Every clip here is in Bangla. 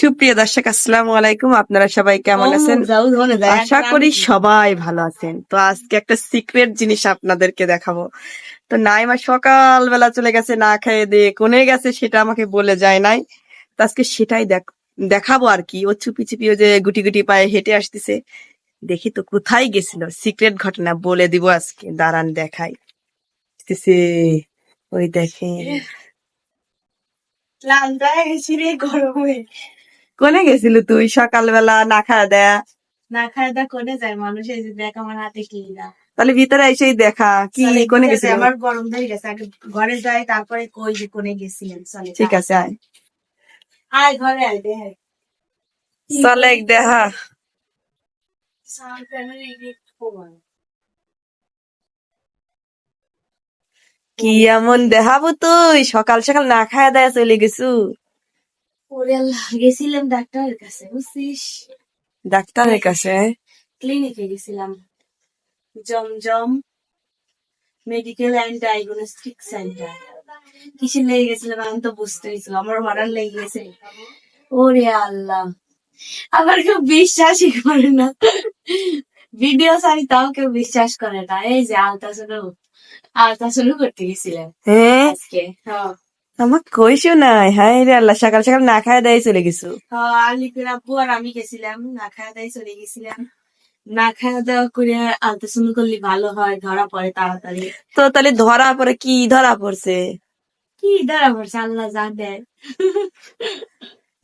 সুপ্রিয় দর্শক আসসালামু আলাইকুম। আপনারা সবাই কেমন আছেন? আশা করি সবাই ভালো আছেন। তো আজকে একটা সিক্রেট জিনিস আপনাদেরকে দেখাবো। তো নাইমা সকালবেলা চলে গেছে না খেয়ে দিয়ে কোনে গেছে সেটা আমাকে বলে যায় নাই। তো আজকে সেটাই দেখ- দেখাবো আর কি। ও চুপি চুপি ও যে গুটি গুটি পায়ে হেঁটে আসতেছে। দেখি তো কোথায় গেছিল। সিক্রেট ঘটনা বলে দিব আজকে। দাঁড়ান দেখাই। ওই দেখেন। গরমে। কোনে গেছিল তুই সকালবেলা না খাওয়া দেয়া? না খায় দা করে যায়? মানুষ এই যে দেখ আমার হাতে কি না। তাহলে ভিতরে এসেই দেখা কি কোনে গেছিল? আমার গরম ধরে গেছে। আগে ঘরে যাই তারপরে কই যে কোনে গেছিলেন চলে ঠিক আছে আয়। আয় ঘরে আয় দে চলে দেখা। কি এমন দেখাবো তুই? সকাল সকাল না খাওয়া দেয়া চলে গেছু। ওরে আল্লাহ গেছিলাম ডাক্তারের কাছে বুঝছিস? ডাক্তারের কাছে? ক্লিনিকে গেছিলাম। Zamzam medical and diagnostic centre কিসে লেগে গেছিলাম আমি তো বুঝতে হয়েছিল আমার হঠাৎ লেগে গেছে। ওরে আল্লাহ। আবার কেউ বিশ্বাসই করে না। ভিডিও সারি তাও কেউ বিশ্বাস করে না। এই যে আলতা শুরু আলতা শুরু করতে গেছিলাম। হ্যাঁ? আজকে হ্যাঁ। আমার কইসো নাই হাই রে আল্লাহ সকাল সকাল না খাওয়া দেয় চলে গেছু। আলিপুর আব্বু আর আমি গেছিলাম না খাওয়া দাওয়া চলে গেছিলাম। না খাওয়া দাওয়া করে শুরু করলে ভালো হয় ধরা পড়ে তাড়াতাড়ি তো তাহলে ধরা পড়ে কি ধরা পড়ছে কি ধরা পড়ছে আল্লাহ যা দেয়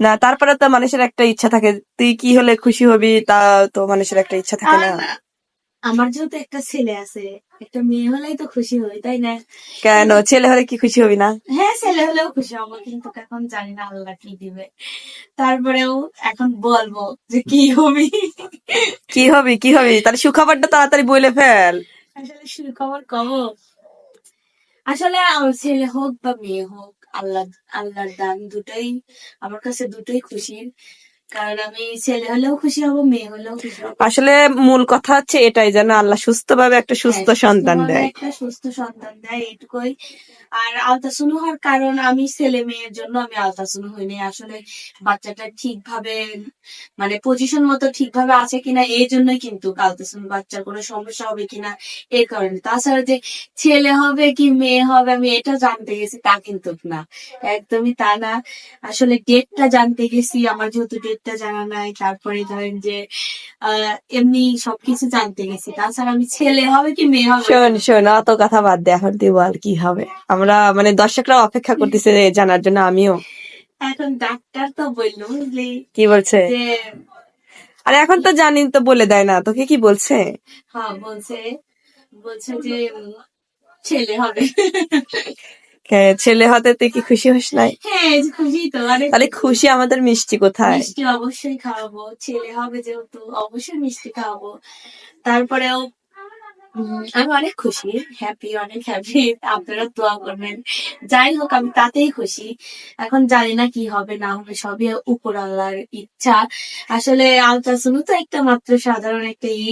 না তারপরে তো মানুষের একটা ইচ্ছা থাকে তুই কি হলে খুশি হবি তা তো মানুষের একটা ইচ্ছা থাকে না। আমার যেহেতু একটা ছেলে আছে একটা মেয়ে হলেই তো খুশি হই তাই না? কেন? ছেলে হলে কি খুশি হবি না? হ্যাঁ ছেলে হলেও খুশি হব কিন্তু এখন জানি না আল্লাহ কি দিবে। তারপরেও এখন বলব যে কি হবি? কি হবি কি হবি? তাহলে সুখবরটা তাড়াতাড়ি বলে ফেল। আসলে সুখবর কব। আসলে আমার ছেলে হোক বা মেয়ে হোক আল্লাহ আল্লাহর দান দুটোই আমার কাছে দুটোই খুশির। কারণ আমি ছেলে হলেও খুশি হব মেয়ে হলেও খুশি হব। আসলে মূল কথা হচ্ছে এটাই যেন আল্লাহ সুস্থভাবে একটা সুস্থ হ্যাঁ, সন্তান দেয়। একটা সুস্থ সন্তান দেয় এইটুকুই। আর আলতাসুনু হওয়ার কারণ আমি ছেলে মেয়ের জন্য আমি আলতাসুনু হইনি। আসলে বাচ্চাটা ঠিকভাবে মানে পজিশন মতো ঠিকভাবে আছে কিনা এই জন্যই কিন্তু আলতাসুনু বাচ্চার কোনো সমস্যা হবে কিনা এই কারণে। তাছাড়া যে ছেলে হবে কি মেয়ে হবে আমি এটা জানতে গেছি তা কিন্তু না। একদমই তা না। আসলে ডেটটা জানতে গেছি আমার যেহেতু ডেটটা জানা নাই তারপরে ধরেন যে আহ, এমনি সবকিছু জানতে গেছি। তাছাড়া আমি ছেলে হবে কি মেয়ে হবে? শোন শোন অত কথা বাদ দে এখন তুই বল কি হবে। আমরা মানে দর্শকরা অপেক্ষা করতেছে জানার জন্য আমিও। এখন ডাক্তার তো বলল বুঝলি কি বলছে? যে আরে এখন তো জানি তো বলে দেয় না তোকে কি বলছে? হ্যাঁ বলছে বলছে যে ছেলে হবে। ছেলে হতে তুই কি খুশি হস নাই? হ্যাঁ এই যে খুশি তো তাহলে খুশি আমাদের মিষ্টি কোথায়? মিষ্টি অবশ্যই খাওয়াবো ছেলে হবে যেহেতু অবশ্যই মিষ্টি খাওয়াবো। তারপরেও উম, আমি অনেক খুশি হ্যাপি অনেক হ্যাপি আপনারা দোয়া করবেন। যাই হোক আমি তাতেই খুশি। এখন জানি না কি হবে না হবে সবই উপর আল্লাহর ইচ্ছা। আসলে আলট্রাসাউন্ড তো একটা মাত্র সাধারণ একটা ই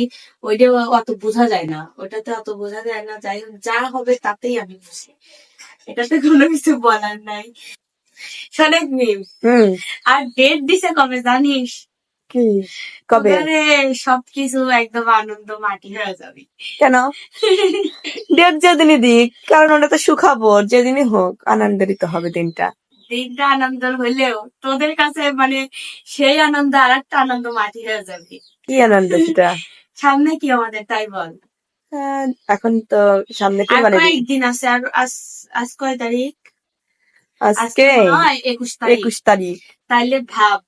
ওইটা অত বোঝা যায় না। ওটাতে অত বোঝা যায় না। যাই হোক যা হবে তাতেই আমি খুশি। এটাতে কোনো কিছু বলার নাই। শোনেক মিম আর ডেট দিছে কবে জানিস? কি? কবে? সবকিছু একদম আনন্দ মাটি হয়ে যাবে। কেন? ডেট যেদিনই দিক কারণ ওটা তো সুখবর যেদিনই হোক আনন্দেরই তো হবে দিনটা। দিনটা আনন্দ হইলেও তোদের কাছে মানে সেই আনন্দ আর একটা আনন্দ মাটি হয়ে যাবে। কি আনন্দ সেটা? সামনে কি আমাদের তাই বল। এখন তো সামনে তো মানে কয়েকদিন আছে আর আজ আজ কয় তারিখ? আজকে একুশ তারিখ। তাইলে ভাব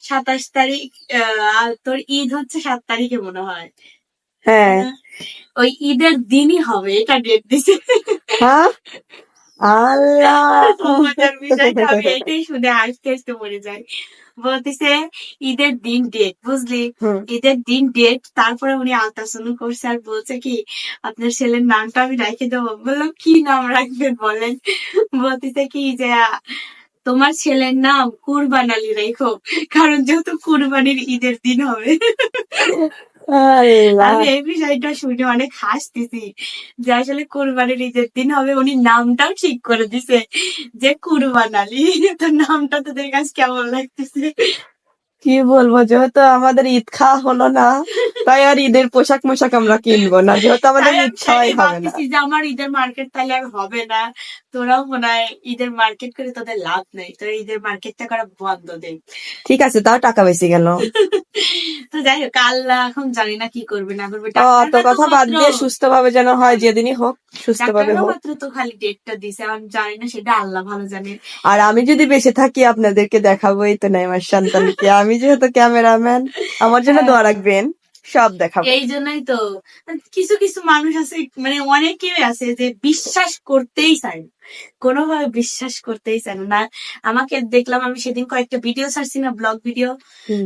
সাতাশ তারিখ আহ, তোর ঈদ হচ্ছে সাত তারিখে মনে হয়। হ্যাঁ। ওই ঈদের দিনই হবে এটা ডেট দিছে। হ্যাঁ? আল্লাহ। মজার বিষয়টা আমি এটাই শুনে হাসতে হাসতে মরে যাই। বলতেছে ঈদের দিন ডেট বুঝলি? ঈদের দিন ডেট তারপরে উনি আলট্রাসাউন্ড করছে আর বলছে কি আপনার ছেলের নামটা আমি রেখে দেবো। বললাম কি নাম রাখবেন বলেন? বলতেছে কি যে তোমার ছেলের নাম কুরবান আলী রেখো কারণ যেহেতু কুরবানির ঈদের দিন হবে। আমি এই বিষয়টা শুনে অনেক হাসতেছি যে আসলে কোরবানির ঈদের দিন হবে উনি নামটাও ঠিক করে দিছে যে কুরবান আলী তো নামটা তোদের কাছে কেমন লাগতেছে? কি বলব যেহেতু আমাদের ঈদ খাওয়া হলো না তাই আর ঈদের পোশাক মোশাক আমরা কিনবো না। যেহেতু আমাদের ঈদ খাওয়াই হবে না। যে আমার ঈদের মার্কেট তাহলে আর হবে না। তোরাও মনে হয় ঈদের মার্কেট করে তোদের লাভ নেই। তোরা ঈদের মার্কেটটা করা বন্ধ দে। ঠিক আছে তাও টাকা বেশি গেল। তো যাই হোক আল্লাহ এখন জানি না কি করবে না করবে। অত তো কথা বাদ দিয়ে সুস্থ ভাবে যেন হয় যেদিনই হোক সুস্থ ভাবে হোক। মাত্র তো খালি ডেটটা দিছে আমি জানি না সেটা আল্লাহ ভালো জানে। আর আমি যদি বেঁচে থাকি আপনাদেরকে দেখাবোই তো নাই আমার সন্তানকে। আমি যেহেতু ক্যামেরাম্যান আমার জন্য দোয়া রাখবেন। সব দেখাবো। এই জন্যই তো। কিছু কিছু মানুষ আছে মানে অনেকেই আছে যে বিশ্বাস করতেই চায় না। কোনোভাবে বিশ্বাস করতেই চায় না। আমাকে দেখলাম আমি সেদিন কয়েকটা ভিডিও ছাড়ছি না ব্লগ ভিডিও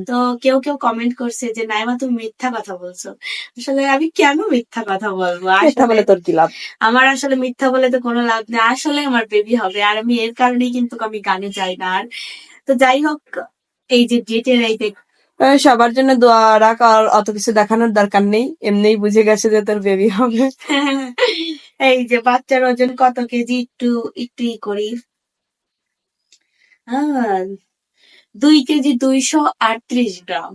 তো কেউ কেউ কমেন্ট করছে যে নাইমা তুমি মিথ্যা কথা বলছো। আসলে আমি কেন মিথ্যা কথা বলব? এটা বলে তোর কি লাভ? আমার আসলে মিথ্যা বলে তো কোনো লাভ নেই। আসলে আমার বেবি হবে আর আমি এর কারণেই কিন্তু আমি গানে যাই না। আর তো যাই হোক এই যে ডেটের এই সবার জন্য দোয়া রাখ অত কিছু দেখানোর দরকার নেই। এমনিই বুঝে গেছে যে তোর বেবি হবে। এই যে বাচ্চার ওজন কত কেজি? একটু একটু করি। দুই কেজি দুইশো আটত্রিশ গ্রাম।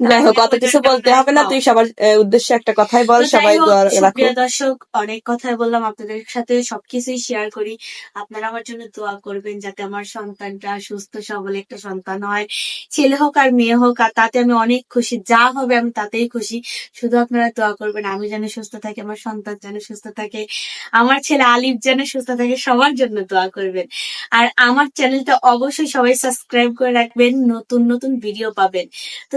যাই হোক অত কিছু বলতে হবে না। তুই সবার উদ্দেশ্যে একটা কথাই বল সবাই সুপ্রিয় দর্শক অনেক কথাই বললাম। আপনাদের সাথে সবকিছুই শেয়ার করি। আপনারা আমার জন্য দোয়া করবেন যাতে আমার সন্তানটা সুস্থ সবল একটা সন্তান হয়। ছেলে হোক আর মেয়ে হোক আর তাতে আমি অনেক খুশি। যা হবে আমি তাতেই খুশি। শুধু আপনারা দোয়া করবেন আমি যেন সুস্থ থাকি আমার সন্তান যেন সুস্থ থাকে আমার ছেলে আলিফ যেন সুস্থ থাকে সবার জন্য দোয়া করবেন। আর আমার চ্যানেলটা অবশ্যই সবাই সাবস্ক্রাইব করে রাখবেন নতুন নতুন ভিডিও পাবেন। তো